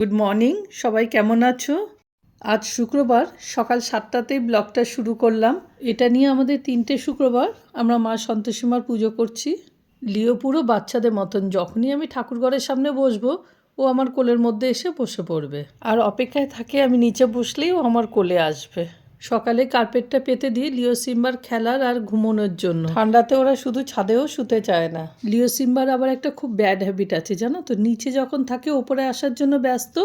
Good morning সবাই কেমন আছো? আজ শুক্রবার, সকাল সাতটাতেই ব্লগটা শুরু করলাম। এটা নিয়ে আমাদের তিনটে শুক্রবার, আমরা মা সন্তোষীমার পুজো করছি। লিও পুরো বাচ্চাদের মতন, যখনই আমি ঠাকুরঘরের সামনে বসবো, ও আমার কোলের মধ্যে এসে বসে পড়বে। আর অপেক্ষায় থাকে আমি নিচে বসলেই ও আমার কোলে আসবে। সকালে কার্পেটটা পেতে দিয়ে লিও সিম্বার খেলার আর ঘুমানোর জন্য। ঠান্ডাতে ওরা শুধু ছাদেও শুতে চায় না। লিও সিম্বার আবার একটা খুব ব্যাড হ্যাবিট আছে জানো তো? নিচে যখন থাকে ওপরে আসার জন্য ব্যস্ত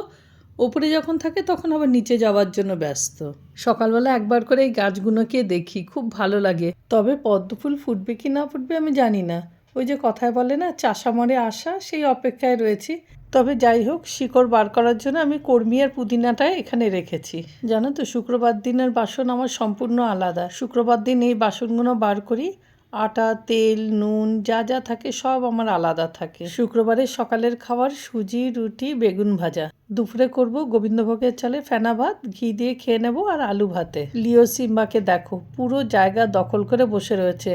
ওপরে যখন থাকে তখন আবার নিচে যাওয়ার জন্য ব্যস্ত। সকালবেলা একবার করে এই গাছগুলোকে দেখি খুব ভালো লাগে। তবে পদ্ম ফুল ফুটবে কি না ফুটবে আমি জানি না। ওই যে কথায় বলে না চাষা মরে আসা সেই অপেক্ষায় রয়েছি। তবে যাই হোক, শিকড় বার করার জন্য আমি কর্মী আর পুদিনাটা এখানে রেখেছি। জানো তো, শুক্রবার দিনের বাসন আমার সম্পূর্ণ আলাদা। শুক্রবার দিন এই বাসনগুলো বার করি, আটা, তেল, নুন, যা যা থাকে সব আমার আলাদা থাকে। শুক্রবারে সকালের খাবার সুজি, রুটি, বেগুন ভাজা। দুপুরে করব গোবিন্দভোগের চালে ফেনা ভাত, ঘি দিয়ে খেয়ে নেব আর আলু ভাতে। লিও সিম্বাকে দেখো, পুরো জায়গা দখল করে বসে রয়েছে।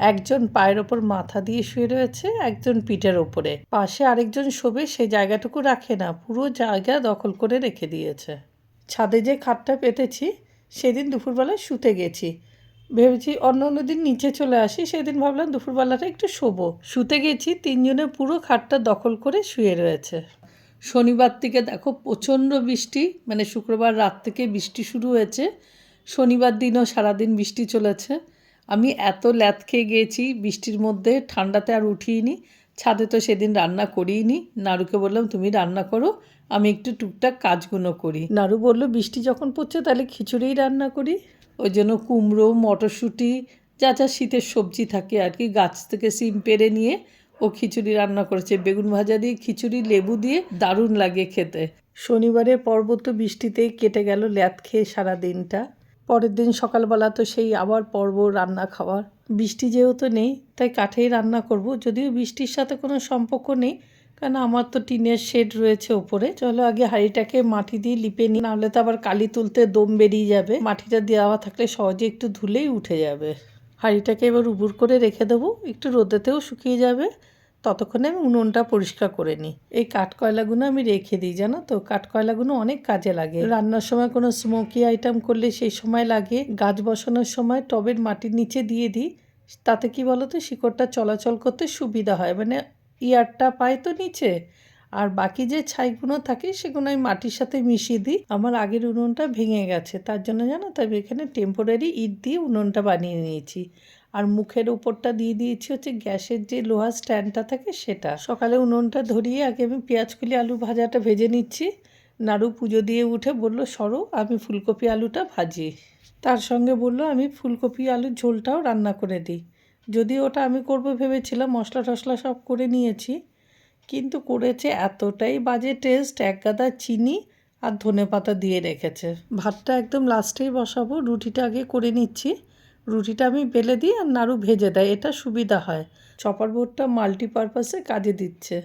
একজন পায়ের ওপর মাথা দিয়ে শুয়ে রয়েছে, একজন পিঠের ওপরে। পাশে আরেকজন শোবে সেই জায়গাটুকু রাখে না, পুরো জায়গা দখল করে রেখে দিয়েছে। ছাদে যে খাটটা পেতেছি, সেদিন দুপুরবেলায় শুতে গেছি। ভেবেছি অন্য অন্য দিন নিচে চলে আসি, সেদিন ভাবলাম দুপুরবেলাটা একটু শোবো। শুতে গেছি তিনজনে পুরো খাটটা দখল করে শুয়ে রয়েছে। শনিবার থেকে দেখো প্রচণ্ড বৃষ্টি মানে শুক্রবার রাত থেকে বৃষ্টি শুরু হয়েছে। শনিবার দিনও সারাদিন বৃষ্টি চলেছে। আমি এত ল্যাদ খেয়ে গিয়েছি, বৃষ্টির মধ্যে ঠান্ডাতে আর উঠিনি ছাদে তো সেদিন রান্না করিনি নাড়ুকে বললাম, তুমি রান্না করো, আমি একটু টুকটাক কাজগুলো করি। নাড়ু বলল, বৃষ্টি যখন পড়ছে তাহলে খিচুড়িই রান্না করি। ওই জন্য কুমড়ো, মটরশুঁটি, যা যা শীতের সবজি থাকে আর কি, গাছ থেকে সিম পেরে নিয়ে ও খিচুড়ি রান্না করেছে। বেগুন ভাজা দিয়ে খিচুড়ি, লেবু দিয়ে দারুণ লাগে খেতে। শনিবারের পর্বত বৃষ্টিতেই কেটে গেল ল্যাদ খেয়ে সারা দিনটা পরের দিন সকালবেলা তো সেই আবার পর্ব রান্না খাওয়ার। বৃষ্টি যেহেতু নেই, তাই কাঠেই রান্না করব। যদিও বৃষ্টির সাথে কোনো সম্পর্ক নেই, কারণ আমার তো টিনের শেড রয়েছে ওপরে। চলো আগে হাঁড়িটাকে মাটি দিয়ে লিপে নিই, নাহলে তো আবার কালি তুলতে দম বেরিয়ে যাবে। মাটিটা দেওয়া থাকলে সহজে একটু ধুলেই উঠে যাবে। হাঁড়িটাকে এবার উবুর করে রেখে দেবো, একটু রোদেতেও শুকিয়ে যাবে। ততক্ষণে আমি উনুনটা পরিষ্কার করে নিই। এই কাঠকয়লাগুলো আমি রেখে দিই, জানো তো? কাঠকয়লাগুলো অনেক কাজে লাগে। রান্নার সময় কোনো স্মোকি আইটেম করলে সেই সময় লাগে। গাছ বসানোর সময় টবের মাটির নিচে দিয়ে দিই। তাতে কি বলো তো শিকড়টা চলাচল করতে সুবিধা হয়। মানে ইয়ারটা পায় তো নিচে। আর বাকি যে ছাইগুলো থাকে সেগুলো আমি মাটির সাথে মিশিয়ে দিই। আমার আগের উনুনটা ভেঙে গেছে। তার জন্য জানো তো? আমি এখানে টেম্পোরারি ইট দিয়ে উনুনটা বানিয়ে নিয়েছি। আর মুখের উপরটা দিয়ে দিয়েছি হচ্ছে গ্যাসের যে লোহার স্ট্যান্ডটা থাকে সেটা। সকালে উনুনটা ধরিয়ে আগে আমি পেঁয়াজ কুলি আলু ভাজাটা ভেজে নিচ্ছি। নাড়ু পুজো দিয়ে উঠে বলল, সরো, আমি ফুলকপি আলুটা ভাজি। তার সঙ্গে বলল, আমি ফুলকপি আলুর ঝোলটাও রান্না করে দিই। যদি ওটা আমি করব ভেবেছিলাম, মশলা টশলা সব করে নিয়েছি। কিন্তু করেছে এতটাই বাজে টেস্ট, এক গাদা চিনি আর ধনে পাতা দিয়ে রেখেছে। ভাতটা একদম লাস্টেই বসাবো, রুটিটা আগে করে নিচ্ছি। রুটিটা আমি বেলে দিই আর নাড়ু ভেজে দেয়, এটা সুবিধা হয়। চপার বোর্ডটা মাল্টিপারপাসে কাজে দিচ্ছে।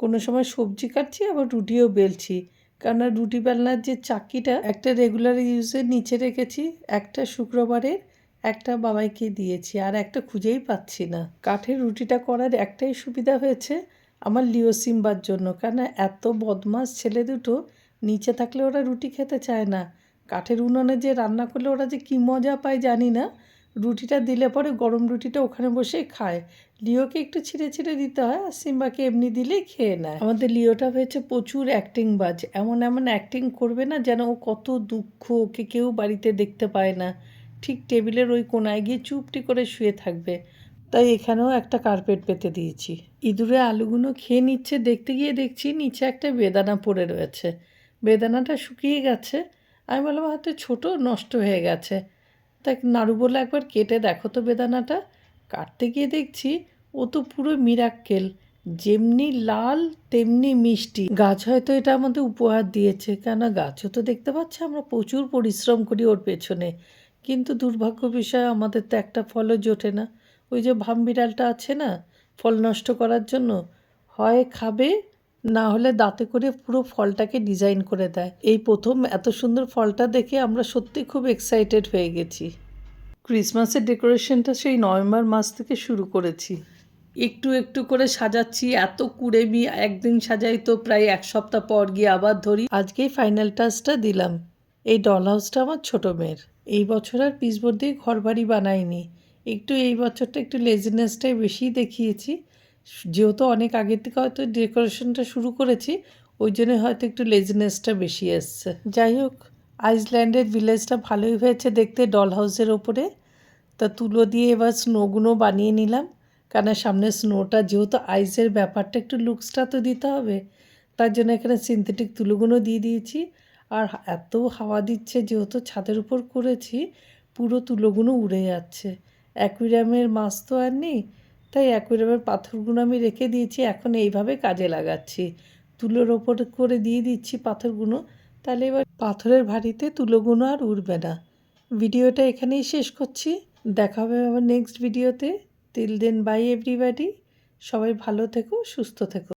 কোনো সময় সবজি কাটছি, আবার রুটিও বেলছি। কেননা রুটি বেলনার যে চাকিটা, একটা রেগুলার ইউজের নিচে রেখেছি, একটা শুক্রবারের, একটা বাবাইকে দিয়েছি, আর একটা খুঁজেই পাচ্ছি না। কাঠের রুটিটা করার একটাই সুবিধা হয়েছে আমার লিও সিম্বার জন্য কেন এত বদমাস ছেলে দুটো, নিচে থাকলে ওরা রুটি খেতে চায় না। কাঠের উনুনে যে রান্না করলে ওরা যে কী মজা পায় জানি না রুটিটা দিলে পরে গরম রুটিটা ওখানে বসেই খায়। লিওকে একটু ছিঁড়ে ছিঁড়ে দিতে হয় আর সিম্বাকে এমনি দিলেই খেয়ে নেয়। আমাদের লিওটা হয়েছে প্রচুর অ্যাক্টিং বাজ। এমন এমন অ্যাক্টিং করবে না যেন ও কত দুঃখ ওকে কেউ বাড়িতে দেখতে পায় না। ঠিক টেবিলের ওই কোনায় গিয়ে চুপটি করে শুয়ে থাকবে। তাই এখানেও একটা কার্পেট পেতে দিয়েছি। ইঁদুরে আলুগুলো খেয়ে নিচ্ছে, দেখতে গিয়ে দেখছি নিচে একটা বেদানা পড়ে রয়েছে। বেদানাটা শুকিয়ে গেছে। আমি বললাম হয়তো ছোটো, নষ্ট হয়ে গেছে। তাই নাড়ু বলে একবার কেটে দেখো তো বেদানাটা। কাটতে গিয়ে দেখছি ও তো পুরো মিরাক্কেল যেমনি লাল, তেমনি মিষ্টি। গাছ হয়তো এটা আমাদের উপহার দিয়েছে কেন গাছও তো দেখতে পাচ্ছে, আমরা প্রচুর পরিশ্রম করি ওর পেছনে। কিন্তু দুর্ভাগ্য বিষয়, আমাদের তো একটা ফলও জোটে না। ওই যে ভাম বিড়ালটা আছে না, ফল নষ্ট করার জন্য, হয় খাবে না হলে দাঁতে করে পুরো ফলটাকে ডিজাইন করে দেয়। এই প্রথম এত সুন্দর ফলটা দেখে আমরা সত্যি খুব এক্সাইটেড হয়ে গেছি। ক্রিসমাসের ডেকোরেশনটা সেই নভেম্বর মাস থেকে শুরু করেছি। একটু একটু করে সাজাচ্ছি, এত কুড়েমি, একদিন সাজাই তো প্রায় এক সপ্তাহ পর গিয়ে আবার ধরি। আজকেই ফাইনাল টাচটা দিলাম। এই ডল হাউসটা আমার ছোটো মেয়ের। এই বছর আর পিসবোর্ড দিয়ে ঘর বাড়ি বানাইনি। একটু এই বছরটা একটু লেজিনেসটাই বেশি দেখিয়েছি। যেহেতু অনেক আগের থেকে হয়তো ডেকোরেশনটা শুরু করেছি, ওই জন্য হয়তো একটু লেজিনেসটা বেশি এসছে। যাই হোক আইসল্যান্ডের ভিলেজটা ভালোই হয়েছে দেখতে ডল হাউসের ওপরে। তা তুলো দিয়ে এবার স্নোগুলো বানিয়ে নিলাম। কেন সামনে স্নোটা যেহেতু আইসের ব্যাপারটা একটু লুকসটা তো দিতে হবে, তার জন্য এখানে সিনথেটিক তুলোগুলো দিয়ে দিয়েছি। আর এত হাওয়া দিচ্ছে যেহেতু ছাদের উপর করেছি, পুরো তুলোগুলো উড়ে যাচ্ছে। অ্যাকুইরামের মাছ তো আর নেই। তাই অ্যাকুইরামের পাথরগুলো আমি রেখে দিয়েছি, এখন এইভাবে কাজে লাগাচ্ছি। তুলোর ওপর করে দিয়ে দিচ্ছি পাথরগুলো, তাহলে এবার পাথরের ভারিতে তুলোগুলো আর উড়বে না। ভিডিওটা এখানেই শেষ করছি। দেখা হবে আবার নেক্সট ভিডিওতে তিল দেন বাই এভরিবাডি সবাই ভালো থেকো, সুস্থ থেকো।